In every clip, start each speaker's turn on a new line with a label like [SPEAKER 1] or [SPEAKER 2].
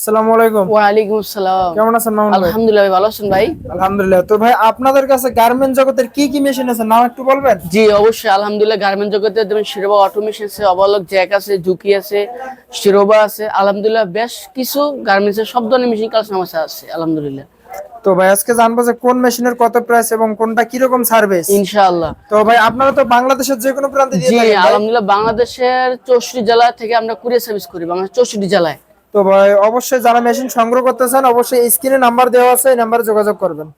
[SPEAKER 1] আসসালামু আলাইকুম।
[SPEAKER 2] ওয়ালাইকুম আসসালাম
[SPEAKER 1] কেমন আছেন মামুন ভাই?
[SPEAKER 2] আলহামদুলিল্লাহ ভালো আছেন ভাই?
[SPEAKER 1] আলহামদুলিল্লাহ। তো ভাই আপনাদের কাছে গার্মেন্ট জগতের কি কি মেশিন আছে? নাম একটু বলবেন?
[SPEAKER 2] জি অবশ্যই আলহামদুলিল্লাহ গার্মেন্ট জগতে যেমন শিরোবা অটোমেশন আছে অবলক জ্যাক আছে জুকি আছে শিরোবা আছে আলহামদুলিল্লাহ বেশ কিছু সব ধরনের মেশিন কালেকশন আমার আছে আলহামদুলিল্লাহ।
[SPEAKER 1] তো ভাই আজকে জানব যে কোন মেশিনের কত প্রাইস এবং কোনটা কীরকম সার্ভিস
[SPEAKER 2] ইনশাআল্লাহ।
[SPEAKER 1] তো ভাই আপনারা তো বাংলাদেশের যে কোনো প্রান্তে দিয়ে থাকেন ভাই।
[SPEAKER 2] আলহামদুলিল্লাহ বাংলাদেশের চৌষট্টি জেলা থেকে আমরা কুরিয়ার সার্ভিস করি বাংলাদেশ চৌষট্টি জেলায়।
[SPEAKER 1] তো ভাই অবশ্যই যারা মেশিন সংগ্রহ করতে চান অবশ্যই স্ক্রিনে নাম্বার দেওয়া আছে এই নাম্বারে যোগাযোগ করবেন।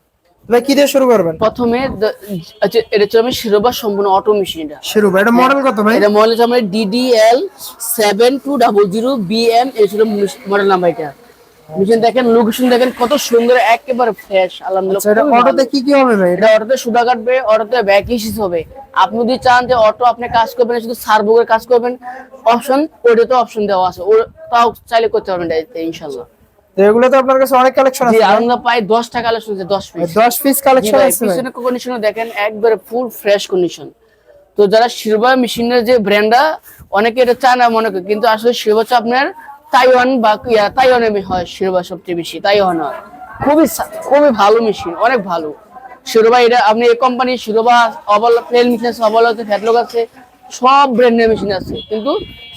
[SPEAKER 1] ভাই কি দিয়ে শুরু করবেন?
[SPEAKER 2] প্রথমে আচ্ছা এটা হচ্ছে আমি শিরোবা সম্পূর্ণ অটো মেশিন এটা।
[SPEAKER 1] শিরোবা এটা মডেল কত ভাই?
[SPEAKER 2] এটা মডেল হচ্ছে আমার DDL seven two double zero BM এই ছিল মডেল নাম্বার এটা। মেশিন দেখেন লোকেশন দেখেন কত সুন্দর একেবারে ফ্রেশ আলহামদুলিল্লাহ
[SPEAKER 1] আচ্ছা এটা অটোতে কি কি হবে ভাই? এটা
[SPEAKER 2] অটোতে সুদা কাটবে অটোতে ব্যাক হবে। আপনি যদি চান যে অটো আপনি কাজ করবেন শুধু সার্ভোগের কাজ করবেন অপশন ওটাতে অপশন দেওয়া আছে। ও তাও চাইলে করতে পারবেন এটাতে, ইনশাল্লাহ
[SPEAKER 1] তো এগুলো তো আপনার কাছে অনেক কালেকশন আছে।
[SPEAKER 2] আমরা কালেকশন আছে পিস
[SPEAKER 1] 10 পিস কালেকশন আছে
[SPEAKER 2] পিছনে কন্ডিশন দেখেন একবারে ফুল ফ্রেশ কন্ডিশন তো যারা শিরবা মেশিনের যে ব্র্যান্ডটা অনেকে এটা চায় না মনে করে কিন্তু আসলে শিরবা হচ্ছে আপনার তাইওয়ান বা ইয়া তাইওয়ানে হয় শিরবা সবচেয়ে বেশি তাইওয়ান হয়। খুবই খুবই ভালো মেশিন অনেক ভালো। শিরবা এটা আপনি এই কোম্পানি শিরবা অবল প্লেন মেশিন আছে অবল আছে ফ্যাটলক আছে সব ব্র্যান্ডের মেশিন আছে। কিন্তু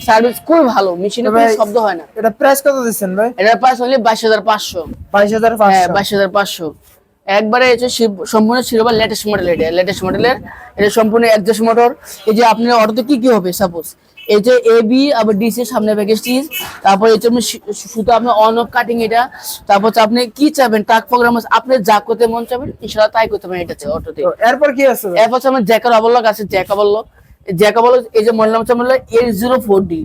[SPEAKER 2] সার্ভিস খুবই ভালো মেশিনে কোনো শব্দ হয় না।
[SPEAKER 1] এটা প্রাইস কত দিচ্ছেন ভাই?
[SPEAKER 2] এটার প্রাইস হলে বাইশ হাজার পাঁচশো।
[SPEAKER 1] বাইশ হাজার
[SPEAKER 2] হ্যাঁ
[SPEAKER 1] পাঁচশো
[SPEAKER 2] বাইশ হাজার পাঁচশো। একবারে হচ্ছে সম্পূর্ণ শিরোবা লেটেস্ট মডেল এটা। লেটেস্ট মডেলের এটা সম্পূর্ণ অ্যাডজাস্ট মোটর এই যে আপনার অটোতে কি কি হবে সাপোজ এই যে এ বি আবার ডিসি সামনে প্যাকেজটি তারপর এই যে আপনি শুধু আপনার অন অফ কাটিং এটা তারপর আপনি কি চাবেন? টাক প্রোগ্রাম আপনি যা করতে মন চাবেন ইনশাল্লাহ তাই করতে পারেন এটাতে অটোতে
[SPEAKER 1] এরপর কি আছে?
[SPEAKER 2] এরপর আমার জ্যাকার অবলক আছে জ্যাক অবলক জ্যাক অবলক এই যে মডেল নাম হচ্ছে আমার eight zero four D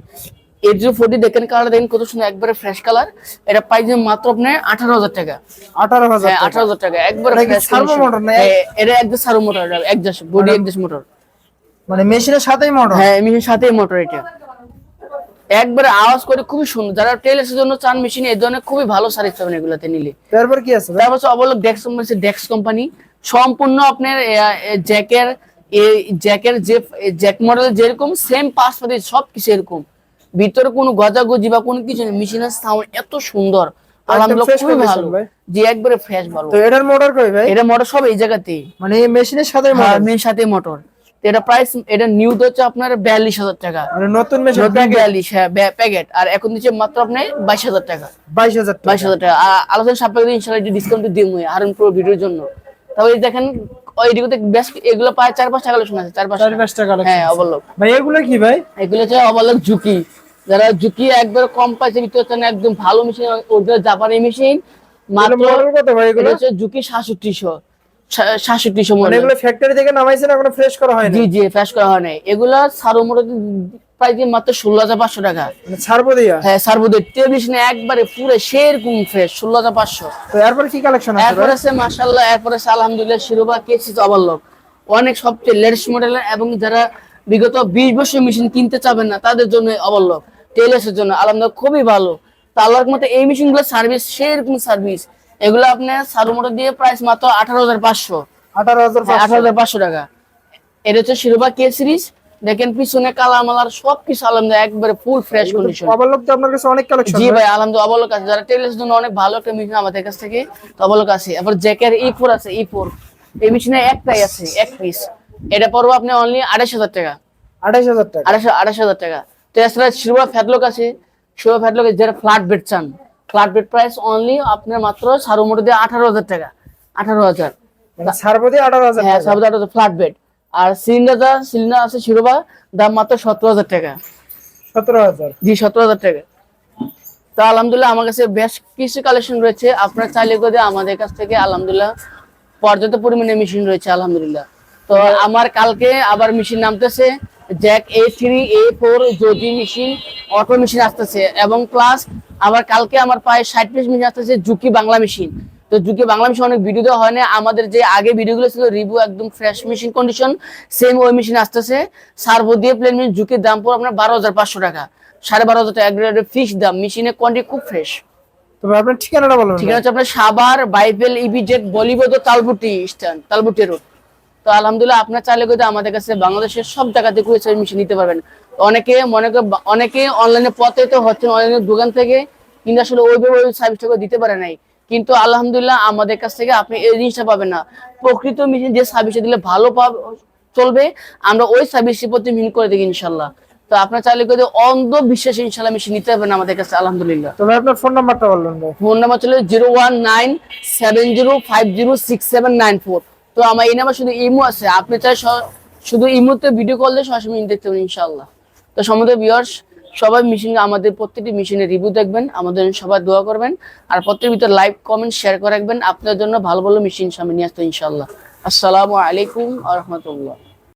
[SPEAKER 2] eight zero four D দেখেন কালার দেখেন কত সুন্দর একবারে ফ্রেশ কালার এটা প্রাইস মাত্র আপনার আঠারো হাজার টাকা।
[SPEAKER 1] আঠারো হাজার
[SPEAKER 2] হ্যাঁ আঠারো হাজার টাকা একবার
[SPEAKER 1] এটা
[SPEAKER 2] একদম servo motor exhaust body exhaust motor
[SPEAKER 1] মানে মেশিনের সাথেই মডেল
[SPEAKER 2] হ্যাঁ মেশিনের সাথেই মোটর এটা। একবারে আওয়াজ করে খুবই সুন্দর। যারা টেলার্সের জন্য চান মেশিন এই ধরনের খুবই ভালো সার্ভিস পাবেন এগুলাতে নিলে।
[SPEAKER 1] এরপর কি আছে
[SPEAKER 2] তারপর হচ্ছে অবলক ডেক্স কোম্পানি ডেক্স কোম্পানি সম্পূর্ণ আপনার জ্যাকের এই জ্যাকের যে জ্যাক মডেল যেরকম সেম পাস পাতি সব কিছু এরকম। ভিতরে কোনো গজাগজি বা কোনো কিছু নেই। মেশিনের সাউন্ড এত সুন্দর। আলহামদুলিল্লাহ
[SPEAKER 1] fresh
[SPEAKER 2] খুবই ভালো। যে একবারে ফ্রেশ ভালো
[SPEAKER 1] তো এটার মোটর কই ভাই?
[SPEAKER 2] এটা মোটর সব এই জায়গাতেই।
[SPEAKER 1] মানে মেশিনের সাথে মডেল
[SPEAKER 2] সাথে মোটর এটা প্রাইস এটা নিউ হচ্ছে আপনার বিয়াল্লিশ হাজার টাকা।
[SPEAKER 1] মানে নতুন
[SPEAKER 2] বিয়াল্লিশ হ্যাঁ প্যাকেট আর এখন দিচ্ছে মাত্র আপনার বাইশ হাজার টাকা।
[SPEAKER 1] বাইশ হাজার টাকা।
[SPEAKER 2] বাইশ হাজার টাকা। আর আলোচনা সাপেক্ষে ইনশাল্লাহ একটু ডিসকাউন্ট দিব হারুন প্রো ভিডিওর জন্য। তবে দেখেন বেশ এগুলো পায় চার পাঁচ টাকা আছে চার পাঁচ
[SPEAKER 1] চার পাঁচ টাকা।
[SPEAKER 2] হ্যাঁ অবলক
[SPEAKER 1] ভাই এগুলো কি ভাই?
[SPEAKER 2] এগুলো হচ্ছে অবলক ঝুঁকি। যারা ঝুঁকি একবার কম পাইছে একদম ভালো মেশিন ওরিজিনাল জাপানি মেশিন মাত্র
[SPEAKER 1] ভাই এগুলো?
[SPEAKER 2] হচ্ছে ঝুঁকি সাতষট্টিশো সাতষট্টিশো
[SPEAKER 1] মানে
[SPEAKER 2] মডেল
[SPEAKER 1] এগুলো ফ্যাক্টরি থেকে নামাইছে না কোনো ফ্রেশ করা হয়নি?
[SPEAKER 2] জি জি ফ্রেশ করা হয় নাই এগুলা সারো প্রায় দিয়ে মাত্র ষোলো হাজার পাঁচশো টাকা।
[SPEAKER 1] মানে ছাড়বো দিয়া
[SPEAKER 2] হ্যাঁ সার্বোদের টেবিল একবারে পুরো সেরকম ফ্রেশ ষোলো হাজার পাঁচশো।
[SPEAKER 1] তো এরপর কি কালেকশন আছে
[SPEAKER 2] এরপর আছে মাশাল্লাহ এরপর আছে আলহামদুলিল্লাহ শিরোবা কেসিস অবাল্লক অনেক সবচেয়ে লেটেস্ট মডেলের এবং যারা বিগত বিশ বছর মেশিন কিনতে চাবেন না তাদের জন্য অবাল্লক টেলার্সের জন্য আলহামদুলিল্লাহ খুবই ভালো। তো আল্লাহর মতো এই মেশিনগুলো সার্ভিস সেরকম সার্ভিস এগুলো আপনার সারো মোটর দিয়ে প্রাইস মাত্র আঠারো হাজার পাঁচশো।
[SPEAKER 1] আঠারো হাজার
[SPEAKER 2] হ্যাঁ, আঠারো হাজার পাঁচশো টাকা। এটা হচ্ছে শিরোবা কে সিরিজ দেখেন পিছনে কালার মালার সবকিছু আলহামদুলিল্লাহ একবারে ফুল ফ্রেশ কন্ডিশন
[SPEAKER 1] অবলোক তো আপনার কাছে অনেক কালেকশন
[SPEAKER 2] জি ভাই আলহামদুলিল্লাহ অবলোক আছে। যারা টেলার্স জন্য অনেক ভালো একটা মেশিন আমাদের কাছ থেকে তো অবলোক আছে। এরপর জ্যাকের ই ফোর আছে ই ফোর এই মেশিনে একটাই আছে এক পিস এটা পড়ব আপনি অনলি আড়াইশ হাজার টাকা।
[SPEAKER 1] আঠাইশ হাজার টাকা।
[SPEAKER 2] আড়াইশো আড়াইশ হাজার টাকা। তো এছাড়া শিরোবা ফ্যাটলক আছে। শিরোবা ফ্যাটলক যারা ফ্ল্যাট বেড চান ফ্ল্যাট বেড প্রাইস অনলি আপনার মাত্র সারো মোটর দিয়ে আঠারো হাজার টাকা আঠারো হাজার।
[SPEAKER 1] মানে দিয়ে আঠারো হাজার
[SPEAKER 2] হ্যাঁ ফ্ল্যাট বেড আর সিলিন্ডার আছে দাম মাত্র সতেরো হাজার টাকা।
[SPEAKER 1] সতেরো হাজার।
[SPEAKER 2] জি সতেরো হাজার টাকা। তো আলহামদুলিল্লাহ আমার কাছে বেশ কিছু কালেকশন রয়েছে। আপনার চাইলে করে আমাদের কাছ থেকে আলহামদুলিল্লাহ পর্যাপ্ত পরিমাণে মেশিন রয়েছে আলহামদুলিল্লাহ। তো আমার কালকে আবার মেশিন নামতেছে Jack A three A four Jyoti machine auto machine আসতেছে এবং প্লাস আবার কালকে আমার প্রায় ষাট পিস মেশিন আসতেছে জুকি বাংলা মেশিন। তো জুকি বাংলা মেশিন অনেক ভিডিও দেওয়া হয় না আমাদের যে আগে ভিডিওগুলো ছিল রিভিউ একদম ফ্রেশ মেশিন কন্ডিশন সেম ওই মেশিন আসতেছে। সার্ভো দিয়ে প্লেন মেশিন জুকির দাম পড়ে আপনার বারো হাজার পাঁচশো টাকা। সাড়ে বারো হাজার টাকা ফিক্স দাম। মেশিনের কোয়ান্টিটি খুব ফ্রেশ
[SPEAKER 1] তবে আপনার ঠিকানাটা বলবেন
[SPEAKER 2] ঠিক আছে আপনার সাবার বাইবেল ইবিজেট বলিউড ও তালবুটি স্ট্যান্ড তালবুটি রোড তো আলহামদুলিল্লাহ আপনার চাইলে কিন্তু আমাদের কাছে বাংলাদেশের সব জায়গাতে কুড়ি মেশিন নিতে পারবেন। অনেকে মনে করে অনেকে অনলাইনে পথে তো হচ্ছে অনলাইনের দোকান থেকে কিন্তু আসলে ওইভাবে ওই সার্ভিসটা দিতে পারে নাই। কিন্তু আলহামদুলিল্লাহ আমাদের কাছ থেকে আপনি এই জিনিসটা পাবেন না। প্রকৃত মেশিন যে সার্ভিসটা দিলে ভালো পাবে চলবে আমরা ওই সার্ভিসের প্রতি মিন করে দিই ইনশাল্লাহ তো আপনার চাইলে করে অন্ধ বিশ্বাস ইনশাল্লাহ মেশিন নিতে পারবেন আমাদের কাছে আলহামদুলিল্লাহ।
[SPEAKER 1] তো ভাই আপনার ফোন নাম্বারটা বললেন
[SPEAKER 2] ফোন নাম্বার ছিল zero one nine seven zero five zero six seven nine four তো আমার এই নাম্বার শুধু ইমো আছে। আপনি চাই শুধু ইমোতে ভিডিও কল দিয়ে সরাসরি দেখতে পারেন ইনশাল্লাহ তো সমুদ্র বিয়ার্স সবাই মেশিন আমাদের প্রত্যেকটি মেশিনের রিভিউ দেখবেন, আমাদের সবাই দোয়া করবেন, আর প্রত্যেক ভিতরে লাইক কমেন্ট শেয়ার করে রাখবেন। আপনার জন্য ভালো ভালো মেশিন সামনে নিয়ে আসতে ইনশাল্লাহ আসসালামু আলাইকুম আ রহমতুল্লাহ।